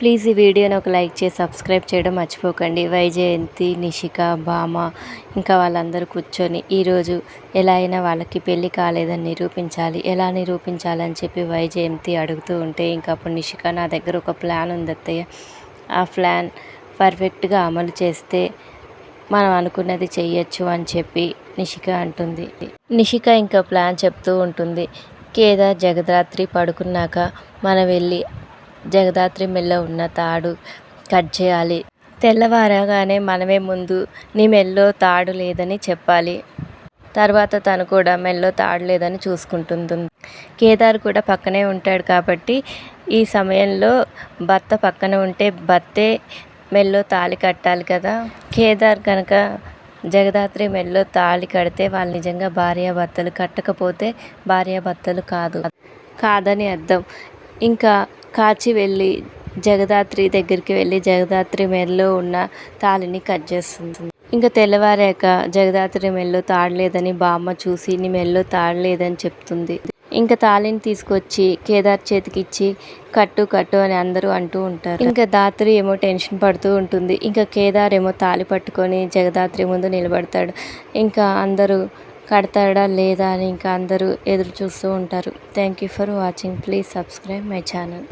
Please ఈ వీడియోని ఒక లైక్ చేసి సబ్స్క్రైబ్ చేయడం మర్చిపోకండి. వైజయంతి నిషిక భామ ఇంకా వాళ్ళందరూ కూర్చొని ఈరోజు ఎలా అయినా వాళ్ళకి పెళ్ళి కాలేదని నిరూపించాలి. ఎలా నిరూపించాలని చెప్పి వైజయంతి అడుగుతూ ఉంటే ఇంకా అప్పుడు నిషిక నా దగ్గర ఒక ప్లాన్ ఉంది అత్తయ్య. ఆ ప్లాన్ పర్ఫెక్ట్గా అమలు చేస్తే మనం అనుకున్నది చెయ్యొచ్చు అని చెప్పి నిషిక అంటుంది. నిషిక ఇంకా ప్లాన్ చెప్తూ ఉంటుంది. కేదార్ జగదాత్రి పడుకున్నాక మనం వెళ్ళి జగదాత్రి మెల్ల ఉన్న తాడు కట్ చేయాలి. తెల్లవారగానే మనమే ముందు నీ మెల్లో తాడు లేదని చెప్పాలి. తర్వాత తను కూడా మెల్లో తాడు లేదని చూసుకుంటుంది కేదార్ కూడా పక్కనే ఉంటాడు కాబట్టి ఈ సమయంలో భర్త పక్కన ఉంటే భర్తే మెల్లో తాళి కట్టాలి కదా. కేదార్ కనుక జగదాత్రి మెల్లో తాళి కడితే వాళ్ళు నిజంగా భార్యాభర్తలు కట్టకపోతే భార్యాభర్తలు కాదు. కాదని అర్థం. ఇంకా కాచి వెళ్ళి జగదాత్రి దగ్గరికి వెళ్ళి జగదాత్రి మెడలో ఉన్న తాళిని కట్ చేస్తుంది. ఇంకా తెల్లవారాక జగదాత్రి మెల్లో తాడలేదని బామ్మ చూసి నీ మెల్లో తాడలేదని చెప్తుంది. ఇంకా తాళిని తీసుకొచ్చి కేదార్ చేతికి ఇచ్చి కట్టు కట్టు అని అందరూ అంటూ ఉంటారు. ఇంకా దాత్రి ఏమో టెన్షన్ పడుతూ ఉంటుంది. ఇంకా కేదార్ ఏమో తాళి పట్టుకొని జగదాత్రి ముందు నిలబడతాడు. ఇంకా అందరూ కడతాడా లేదా అని ఇంకా అందరూ ఎదురు చూస్తూ ఉంటారు. Thank you for watching please subscribe my channel